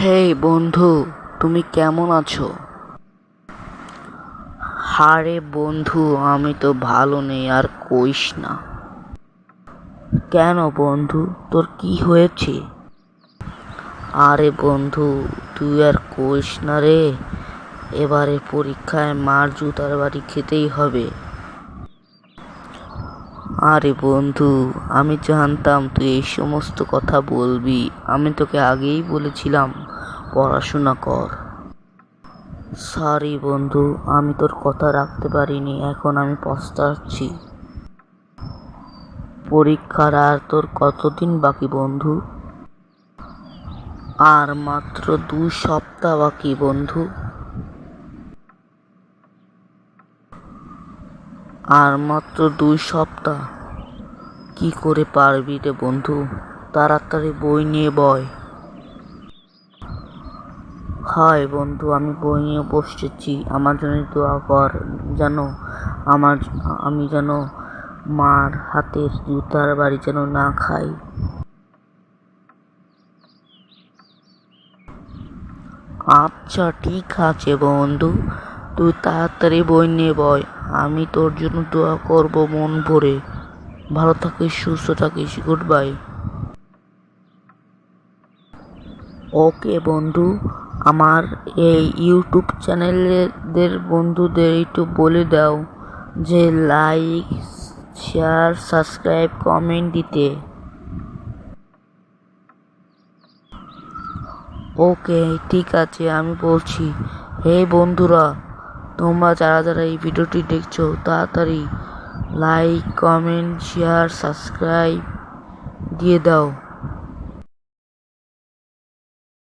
হেই, বন্ধু, তুমি কেমন আছো? হারে বন্ধু, আমি তো ভালো নেই, আর কইস না। কেন বন্ধু, তোর কি হয়েছে? আরে বন্ধু, তুই আর কইস না রে, এবারে পরীক্ষায় মার জুতার বাড়ি খেতেই হবে। আরে বন্ধু, আমি জানতাম তুই এই সমস্ত কথা বলবি। আমি তোকে আগেই বলেছিলাম, পড়াশোনা কর। সরি বন্ধু, আমি তোর কথা রাখতে পারিনি, এখন আমি পস্তাচ্ছি। পরীক্ষার আর তোর কতদিন বাকি বন্ধু? আর মাত্র দু সপ্তাহ বাকি বন্ধু। আর মাত্র দুই সপ্তাহ। কি করে পারবি রে বন্ধু? তাড়াতাড়ি বই নিয়ে বয়। হায় বন্ধু, আমি বই নিয়ে বসেছি। আমার জন্য দোয়া কর যেন আমার, আমি যেন মার হাতের জুতার বাড়ি যেন না খাই। আচ্ছা ঠিক আছে বন্ধু। তুই তাড়াতাড়ি বই নিয়ে বয়। আমি তোর জন্য দোয়া করব মন ভরে। ভালো থাকিস, সুস্থ থাকিস গুড বাই ওকে বন্ধু, আমার এই ইউটিউব চ্যানেলের বন্ধুদের একটু বলে দাও যে লাইক, শেয়ার, সাবস্ক্রাইব, কমেন্ট দিতে। ওকে, ঠিক আছে, আমি বলছি, হে বন্ধুরা তোমরা যারা যারা এই ভিডিওটি দেখছ তাড়াতাড়ি লাইক কমেন্ট শেয়ার সাবস্ক্রাইব দিয়ে দাও।